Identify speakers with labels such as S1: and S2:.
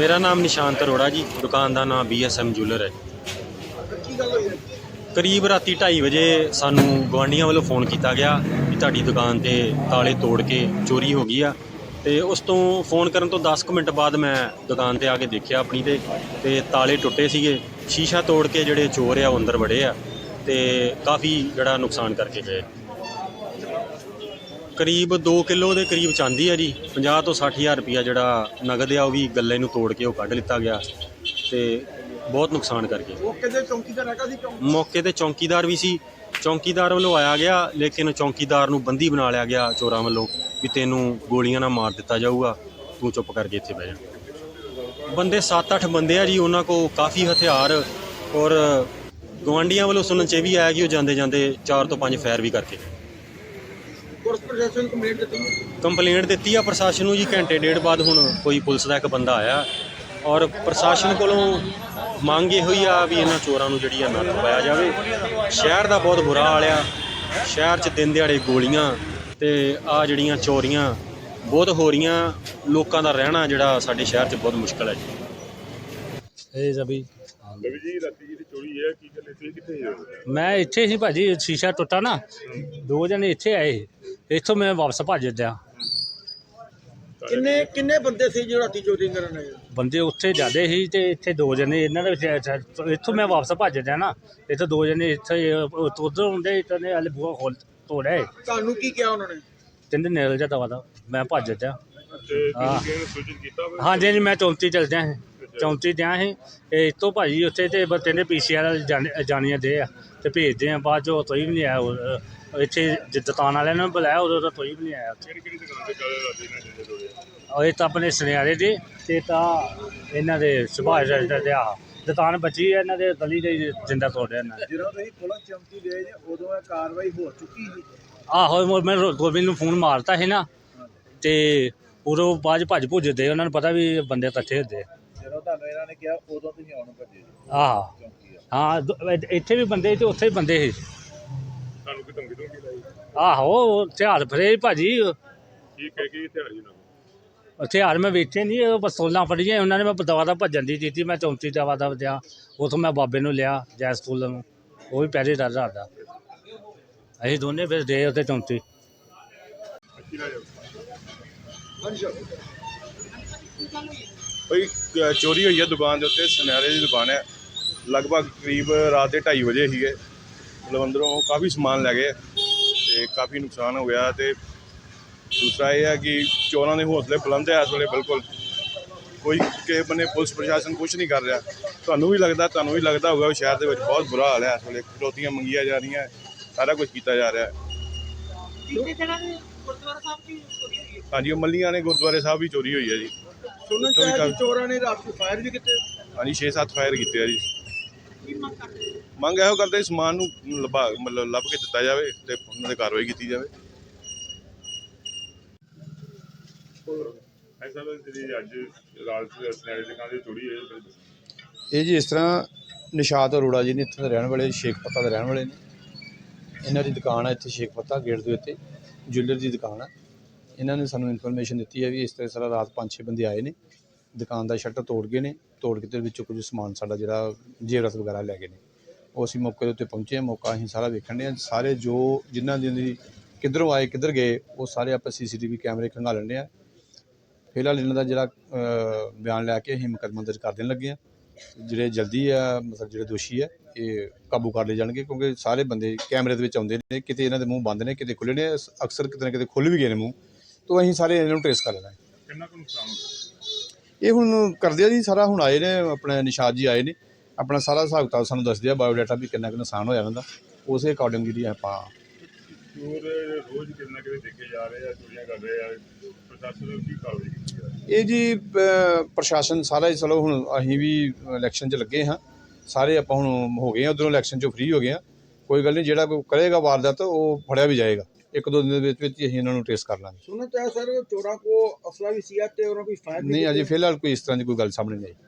S1: ਮੇਰਾ ਨਾਮ ਨਿਸ਼ਾਂਤ ਅਰੋੜਾ ਜੀ, ਦੁਕਾਨ ਦਾ ਨਾਮ BSM ਜੂਲਰ ਹੈ
S2: ਕੀ ਹੈ।
S1: ਕਰੀਬ ਰਾਤੀ 2:30 ਵਜੇ ਸਾਨੂੰ ਗਵਾਂਡੀਆਂ ਵੱਲੋਂ ਫੋਨ ਕੀਤਾ ਗਿਆ ਕਿ ਤੁਹਾਡੀ ਦੁਕਾਨ ਤੇ ਤਾਲੇ ਤੋੜ ਕੇ ਚੋਰੀ ਹੋ ਗਈ ਆ। ਤੇ ਉਸ ਤੋਂ ਫੋਨ ਕਰਨ ਤੋਂ 10 ਕੁ ਮਿੰਟ ਬਾਅਦ ਮੈਂ ਦੁਕਾਨ ਤੇ ਆ ਕੇ ਦੇਖਿਆ ਆਪਣੀ ਤੇ ਤੇ ਤਾਲੇ ਟੁੱਟੇ ਸੀਗੇ। ਸ਼ੀਸ਼ਾ ਤੋੜ ਕੇ ਜਿਹੜੇ ਚੋਰ ਆ, ਉਹ ਅੰਦਰ ਵੜੇ ਆ ਤੇ ਕਾਫੀ ਜਿਹੜਾ ਨੁਕਸਾਨ ਕਰਕੇ ਗਏ। ਕਰੀਬ 2 ਕਿਲੋ ਦੇ ਕਰੀਬ ਚਾਂਦੀ ਆ ਜੀ। 50 ਤੋਂ 60 ਹਜ਼ਾਰ ਰੁਪਿਆ ਜਿਹੜਾ ਨਗਦ ਆ ਉਹ ਵੀ ਗੱਲੇ ਨੂੰ ਤੋੜ ਕੇ ਉਹ ਕੱਢ ਲਿੱਤਾ ਗਿਆ ਤੇ ਬਹੁਤ ਨੁਕਸਾਨ ਕਰਕੇ
S2: ਉਹ ਕਹਿੰਦੇ ਚੌਂਕੀਦਾਰ ਹੈਗਾ ਸੀ
S1: ਮੌਕੇ ਤੇ ਚੌਂਕੀਦਾਰ ਵੀ ਸੀ। ਚੌਂਕੀਦਾਰ ਵੱਲੋਂ ਆਇਆ ਗਿਆ ਲੇਕਿਨ ਚੌਂਕੀਦਾਰ ਨੂੰ ਬੰਦੀ ਬਣਾ ਲਿਆ ਗਿਆ ਚੋਰਾਂ ਵੱਲੋਂ ਵੀ ਤੈਨੂੰ ਗੋਲੀਆਂ ਨਾਲ ਮਾਰ ਦਿੱਤਾ ਜਾਊਗਾ ਤੂੰ ਚੁੱਪ ਕਰਕੇ ਇੱਥੇ ਬਹਿ ਜਾ। ਬੰਦੇ 7-8 ਬੰਦੇ ਆ ਜੀ ਉਹਨਾਂ ਕੋ ਕਾਫੀ ਹਥਿਆਰ ਔਰ ਗਵਾਂਡੀਆਂ ਵੱਲੋਂ ਸੁਣਨ ਚ ਵੀ ਆਇਆ ਕਿ ਉਹ ਜਾਂਦੇ ਜਾਂਦੇ 4 ਤੋਂ 5 ਫਾਇਰ ਵੀ ਕਰਕੇ
S2: ਪੁਲਿਸ ਪ੍ਰਸ਼ਾਸਨ ਨੂੰ ਕੰਪਲੇਂਟ ਦਿੱਤੀ?
S1: ਕੰਪਲੇਂਟ ਦਿੱਤੀ ਆ ਪ੍ਰਸ਼ਾਸਨ ਨੂੰ ਜੀ ਘੰਟੇ ਡੇਢ ਬਾਅਦ ਹੁਣ ਕੋਈ ਪੁਲਿਸ ਦਾ ਇੱਕ ਬੰਦਾ ਆਇਆ। ਔਰ ਪ੍ਰਸ਼ਾਸਨ ਕੋਲੋਂ ਮੰਗ ਇਹੋ ਹੀ ਆ ਵੀ ਇਹਨਾਂ ਚੋਰਾਂ ਨੂੰ ਜਿਹੜੀ ਆ ਨੱਥ ਪਾਇਆ ਜਾਵੇ। ਸ਼ਹਿਰ ਦਾ ਬਹੁਤ ਬੁਰਾ ਹਾਲ ਆ। ਸ਼ਹਿਰ 'ਚ ਦਿਨ ਦਿਹਾੜੇ ਗੋਲੀਆਂ ਤੇ ਆ ਜਿਹੜੀਆਂ ਚੋਰੀਆਂ ਬਹੁਤ ਹੋ ਰਹੀਆਂ। ਲੋਕਾਂ ਦਾ ਰਹਿਣਾ ਜਿਹੜਾ ਸਾਡੇ ਸ਼ਹਿਰ 'ਚ ਬਹੁਤ ਮੁਸ਼ਕਲ ਹੈ ਜੀ।
S3: ਇਹ ਸਭੀ
S4: ਰਵੀ ਜੀ ਰਾਤੀ ਜਿਹੜੀ ਚੋਰੀ ਹੈ ਕੀ ਗੱਲ ਤੁਸੀਂ ਕਿੱਥੇ ਹੋ?
S3: ਮੈਂ ਇੱਥੇ ਸੀ ਭਾਜੀ ਸ਼ੀਸ਼ਾ ਟੁੱਟਾ ਨਾ ਦੋ ਜਣੇ ਇੱਥੇ ਆਏ। ਇੱਥੋਂ ਮੈਂ ਵਾਪਸ ਭੱਜ ਦਿਆ
S2: ਕਿੰਨੇ ਕਿੰਨੇ ਬੰਦੇ ਸੀ ਜੋ ਰਾਤੀ ਚੋਰੀ ਕਰਨ ਆਏ?
S3: ਬੰਦੇ ਉੱਥੇ ਜਾਂਦੇ ਸੀ ਤੇ ਇੱਥੇ ਦੋ ਜਣੇ ਇਹਨਾਂ ਦੇ ਵਿੱਚ ਇੱਥੋਂ ਮੈਂ ਵਾਪਸ ਭੱਜ ਦਿਆ ਨਾ ਇੱਥੇ ਦੋ ਜਣੇ ਇੱਥੇ ਉਧਰ ਹੁੰਦੇ ਇੱਥੇ ਨੇ ਹਲੇ ਬੂਹਾ ਖੋਲ ਤੋੜਿਆ
S2: ਤੁਹਾਨੂੰ ਕੀ ਕਿਹਾ ਉਹਨਾਂ ਨੇ?
S3: ਕਹਿੰਦੇ ਨਿਕਲ ਜਾ ਦਵਾ ਦਾ ਮੈਂ ਭੱਜ
S4: ਤੇ
S3: ਹਾਂ।
S4: ਤੁਸੀਂ ਕਿਹਨੇ ਸੂਚਿਤ ਕੀਤਾ ਹੋਵੇ
S3: ਹਾਂਜੀ ਜੀ ਮੈਂ ਚੌਂਤੀ ਚਲ ਦਿਆ ਸੀ। ਚੌਂਤੀ ਦਿਆ ਸੀ ਇਹ ਇੱਥੋਂ ਭਾਜੀ ਉੱਥੇ ਤੇ ਬਸ ਕਹਿੰਦੇ ਪੀਸੀਆਰ ਜਾਣੀਆਂ ਦੇ ਆ ਤੇ ਭੇਜਦੇ ਆ ਬਾਅਦ ਚੋਂ ਕੋਈ ਵੀ ਨਹੀਂ ਆਇਆ ਉਹ- ਇੱਥੇ ਜ- ਦੁਕਾਨ ਵਾਲਿਆਂ ਨੂੰ ਬੁਲਾਇਆ ਉਦੋਂ ਤਾਂ ਕੋਈ ਵੀ ਨਹੀਂ ਆਇਆ ਉੱਥੇ
S4: ਕਿਹੜੀ ਦੁਕਾਨ ਤੇ ਨਾ ਜਿਹੜੇ
S3: ਇਹ ਤਾਂ ਆਪਣੇ ਸੁਨਿਆਰੇ ਦੇ ਤੇ ਤਾਂ ਇਹਨਾਂ ਦੇ ਸੁਭਾਸ਼ ਦਾ ਦੇ ਆ ਦੁਕਾਨ ਬਚੀ ਹੈ ਇਹਨਾਂ ਦੇ ਗਲੀ ਦੇ ਜਿੰਦਾ ਤੋੜਿਆ ਇਹਨਾਂ ਨੇ।
S2: ਜਦੋਂ ਤੁਸੀਂ ਪੁਲਿਸ ਚੌਂਕੀ ਗਏ ਜੇ ਉਦੋਂ ਇਹ ਕਾਰਵਾਈ ਹੋ ਚੁੱਕੀ ਸੀ
S3: ਆਹੋ ਮੈਂ- ਮੈਂ ਰੋ- ਗੋਬਿੰਦ ਨੂੰ ਫੋਨ ਮਾਰਤਾ ਸੀ ਨਾ ਤੇ ਉਦੋਂ ਬਾਅਦ 'ਚ ਭੱਜ ਭੁੱਜਦੇ ਉਹਨਾਂ ਨੂੰ ਪਤਾ ਵੀ ਬੰਦੇ ਇਕੱਠੇ ਹੁੰਦੇ ਆ।
S2: ਜਦੋਂ ਤੁਹਾਨੂੰ ਇਹਨਾਂ ਨੇ ਕਿਹਾ ਉਦੋਂ ਤੁਸੀਂ ਆਉਣ ਭੱਜੇ
S3: ਆਹ।
S2: ਚੌਂਕੀ ਆ।
S3: ਹਾਂ ਦ- ਇੱਥੇ- ਇੱਥੇ ਵੀ ਬੰਦੇ ਤੇ ਉੱਥੇ ਵੀ ਬੰਦੇ ਸੀ।
S4: ਤੁਹਾਨੂੰ ਕੋਈ ਧਮਕੀ ਧਮਕੀ ਲਾਈ?
S3: ਆਹੋ ਹਥਿਆਰ ਫਰੇ ਭਾਜੀ।
S4: ਕੀ ਕਹਿ ਕੇ ਇੱਥੇ ਆ ਜੀ ਨਾ
S3: ਹਥਿਆਰ ਮੈਂ ਵੇਚੇ ਨਹੀਂ ਉਹ ਪਿਸਤੌਲਾਂ ਫੜੀਆਂ ਉਹਨਾਂ ਨੇ ਮੈਂ ਦਵਾ ਦਾ ਭੱਜਣ ਦੀ ਦਿੱਤੀ ਮੈਂ ਚੌਂਤੀ ਦਵਾ ਦਾ ਦਿਆ ਉਥੋਂ ਮੈਂ ਬਾਬੇ ਨੂੰ ਲਿਆ ਜੈਸ ਸਕੂਲ ਨੂੰ। ਉਹ ਵੀ ਪਹਿਰੇ ਦਰ ਦਾ। ਅਸੀਂ ਦੋਨੇ ਫਿਰ ਦੇ ਉੱਥੇ ਚੌਂਤੀ।
S4: ਅੱਛੀ ਜਾਓ ਅ, ਚੋਰੀ ਹੋਈ ਹੈ ਦੁਕਾਨ ਦੇ ਉੱਤੇ ਸੁਨਿਆਰੇ ਦੀ ਦੁਕਾਨ ਹੈ। ਲਗਭਗ ਕਰੀਬ ਰਾਤ ਦੇ 2:30 ਵਜੇ ਸੀਗੇ। ਮਤਲਬ ਅੰਦਰੋਂ ਕਾਫੀ ਸਮਾਨ ਲੈ ਗਏ ਤੇ ਕਾਫੀ ਨੁਕਸਾਨ ਹੋ ਗਿਆ ਤੇ ਦੂਸਰਾ ਇਹ ਹੈ ਕਿ ਚੋਰਾਂ ਦੇ ਹੌਸਲੇ ਬੁਲੰਦ ਹੈ ਇਸ ਵੇਲੇ ਬਿਲਕੁਲ। ਕੋਈ ਕਿਸੇ ਬੰਨੇ ਪੁਲਿਸ ਪ੍ਰਸ਼ਾਸਨ ਕੁਝ ਨਹੀਂ ਕਰ ਰਿਹਾ। ਤੁਹਾਨੂੰ ਵੀ ਲੱਗਦਾ ਤੁਹਾਨੂੰ ਵੀ ਲੱਗਦਾ ਹੋਊਗਾ ਵੀ ਸ਼ਹਿਰ ਦੇ ਵਿੱਚ ਬਹੁਤ ਬੁਰਾ ਹਾਲ ਹੈ ਇਸ ਵੇਲੇ। ਫਿਰੌਤੀਆਂ ਮੰਗੀਆਂ ਜਾ ਰਹੀਆਂ ਸਾਰਾ ਕੁਝ ਕੀਤਾ ਜਾ ਰਿਹਾ। ਹੈ
S2: ਕਿੰਨੇ ਜਣਾ ਨੇ ਗੁਰਦੁਆਰਾ ਸਾਹਿਬ ਦੀ ਚੋਰੀ ਹੋਈ
S4: ਹਾਂਜੀ ਉਹ ਮੱਲੀਆਂ ਨੇ ਗੁਰਦੁਆਰੇ ਸਾਹਿਬ ਵੀ ਚੋਰੀ ਹੋਈ ਹੈ ਜੀ।
S2: ਸੁਣਨ ਚ
S4: ਉੱਥੋਂ ਵੀ
S2: ਆਇਆ ਕਿ
S4: ਕਾਫੀ-
S2: ਚੋਰਾਂ ਨੇ ਰਾਤ ਨੂੰ ਫਾਇਰ ਵੀ ਕੀਤੇ।
S4: ਹਾਂਜੀ 6-7 ਫਾਇਰ ਕੀਤੇ ਆ ਜੀ।
S2: ਕੀ ਮੰਗ ਕਰਦੇ
S4: ਮੰਗ ਇਹੋ ਕਰਦੇ ਸਮਾਨ ਨੂੰ ਲੱਭਾ ਮਤਲਬ ਲੱਭ ਕੇ ਦਿੱਤਾ ਜਾਵੇ ਤੇ ਉਹਨਾਂ ਤੇ ਕਾਰਵਾਈ ਕੀਤੀ ਜਾਵੇ। ਐਸਾ ਜਿਹੜੀ ਅੱਜ ਰਾਤ ਸਨੈਰੇ ਦੇ ਕਾਂ ਦੀ ਚੋਰੀ ਹੈ
S5: ਇਹ ਜੀ ਇਸ ਤਰ੍ਹਾਂ ਨਿਸ਼ਾਤ ਅਰੋੜਾ ਜੀ ਨੇ ਇੱਥੇ ਦੇ ਰਹਿਣ ਵਾਲੇ ਸ਼ੇਖ ਪੱਤਾ ਦੇ ਰਹਿਣ ਵਾਲੇ ਨੇ। ਇਹਨਾਂ ਦੀ ਦੁਕਾਨ ਹੈ ਇੱਥੇ ਸ਼ੇਖ ਪੱਤਾ ਗੇਟ ਦੇ ਉੱਤੇ। ਜੁਐਲਰ ਦੀ ਦੁਕਾਨ ਆ। ਇਹਨਾਂ ਨੇ ਸਾਨੂੰ ਇਨਫੋਰਮੇਸ਼ਨ ਦਿੱਤੀ ਹੈ ਵੀ ਇਸ ਤਰ੍ਹਾਂ ਸਾਰਾ ਰਾਤ ਪੰਜ ਛੇ ਬੰਦੇ ਆਏ ਨੇ। ਦੁਕਾਨ ਦਾ ਸ਼ਟਰ ਤੋੜ ਗਏ ਨੇ। ਤੋੜ ਕੇ ਤੇ ਵਿੱਚੋਂ ਕੁਝ ਸਮਾਨ ਸਾਡਾ ਜਿਹੜਾ ਜੇਵਰਤ ਵਗੈਰਾ ਲੈ ਗਏ ਨੇ। ਉਹ ਅਸੀਂ ਮੌਕੇ ਦੇ ਉੱਤੇ ਪਹੁੰਚੇ ਹਾਂ। ਮੌਕਾ ਅਸੀਂ ਸਾਰਾ ਵੇਖਣ ਦੇ ਸਾਰੇ ਜੋ ਜਿਨ੍ਹਾਂ ਦੀ ਕਿੱਧਰੋਂ ਆਏ, ਕਿੱਧਰ ਗਏ, ਉਹ ਸਾਰੇ ਆਪਾਂ ਸੀਸੀਟੀਵੀ ਕੈਮਰੇ ਖੰਗਾਲਣ ਦੇ ਆ ਫਿਲਹਾਲ ਇਹਨਾਂ ਦਾ ਜਿਹੜਾ ਬਿਆਨ ਲੈ ਕੇ ਅਸੀਂ ਮੁਕੱਦਮਾ ਦਰਜ ਕਰ ਦੇਣ ਲੱਗੇ ਆ ਜਿਹੜੇ ਜਲਦੀ ਆ ਮਤਲਬ ਜਿਹੜੇ ਦੋਸ਼ੀ ਆ ਇਹ ਕਾਬੂ ਕਰ ਲਏ ਜਾਣਗੇ ਕਿਉਂਕਿ ਸਾਰੇ ਬੰਦੇ ਕੈਮਰੇ ਦੇ ਵਿੱਚ ਆਉਂਦੇ ਨੇ ਕਿਤੇ ਇਹਨਾਂ ਦੇ ਮੂੰਹ ਬੰਦ ਨੇ ਕਿਤੇ ਖੁੱਲੇ ਨੇ ਅਕਸਰ ਕਿਤੇ ਨਾ ਕਿਤੇ ਖੁੱਲ ਵੀ ਗਏ ਨੇ ਮੂੰਹ ਤੋਂ ਅਸੀਂ ਸਾਰੇ ਇਹਨਾਂ ਨੂੰ ਟ੍ਰੇਸ ਕਰ ਲੈਣਾ।
S4: ਕਿੰਨਾ ਕੁ ਨੁਕਸਾਨ
S5: ਇਹ ਹੁਣ ਕਰਦੇ ਆ ਜੀ ਸਾਰਾ ਹੁਣ ਆਏ ਨੇ ਆਪਣੇ ਨਿਸ਼ਾਦ ਜੀ ਆਏ ਨੇ ਆਪਣਾ ਸਾਰਾ ਹਿਸਾਬ ਕਿਤਾਬ ਸਾਨੂੰ ਦੱਸਦੇ ਆ ਬਾਇਓਡਾਟਾ ਵੀ ਕਿੰਨਾ ਕੁ ਨੁਕਸਾਨ ਹੋਇਆ ਇਹਨਾਂ ਦਾ ਉਸੇ ਅਕੋਰਡਿੰਗ ਜਿਹੜੀ ਆਪਾਂ
S4: ਚੋਰ ਰੋਜ਼ ਕਿੰਨਾ ਕਿਤੇ ਦੇਖੇ ਜਾ ਰਹੇ ਆ ਚੋਰੀਆਂ ਕਰ ਰਹੇ ਆ ਪ੍ਰਸ਼ਾਸਨ ਨੂੰ ਕੀ ਕਾਰਵਾਈ
S5: ਇਹ ਜੀ ਪ੍ਰਸ਼ਾਸਨ ਸਾਰਾ ਹੀ ਚਲੋ ਹੁਣ ਅਸੀਂ ਵੀ ਇਲੈਕਸ਼ਨ 'ਚ ਲੱਗੇ ਹਾਂ। ਸਾਰੇ ਆਪਾਂ ਹੁਣ ਹੋ ਗਏ ਆ ਉਧਰੋਂ ਇਲੈਕਸ਼ਨ 'ਚੋਂ ਫ੍ਰੀ ਹੋ ਗਏ ਆ ਕੋਈ ਗੱਲ ਨਹੀਂ ਜਿਹੜਾ ਕੋਈ ਕਰੇਗਾ ਵਾਰਦਾਤ ਉਹ ਫੜਿਆ ਵੀ ਜਾਏਗਾ। ਇੱਕ ਦੋ ਦਿਨ ਦੇ ਵਿੱਚ ਵਿੱਚ ਹੀ ਅਸੀਂ ਇਹਨਾਂ ਨੂੰ ਟ੍ਰੇਸ ਕਰ ਲਾਂਗੇ।
S2: ਸੁਣਨ ਆਇਆ ਸਰ ਚੋਰਾਂ ਕੋ ਅਸਲਾ ਵੀ ਸੀ ਤੇ ਉਹਨਾਂ ਕੋਈ ਫਾਇਰ
S5: ਨਹੀਂ ਅਜੇ ਫਿਲਹਾਲ ਕੋਈ ਇਸ ਤਰ੍ਹਾਂ ਦੀ ਕੋਈ ਗੱਲ ਸਾਹਮਣੇ ਨਹੀਂ ਆਈ।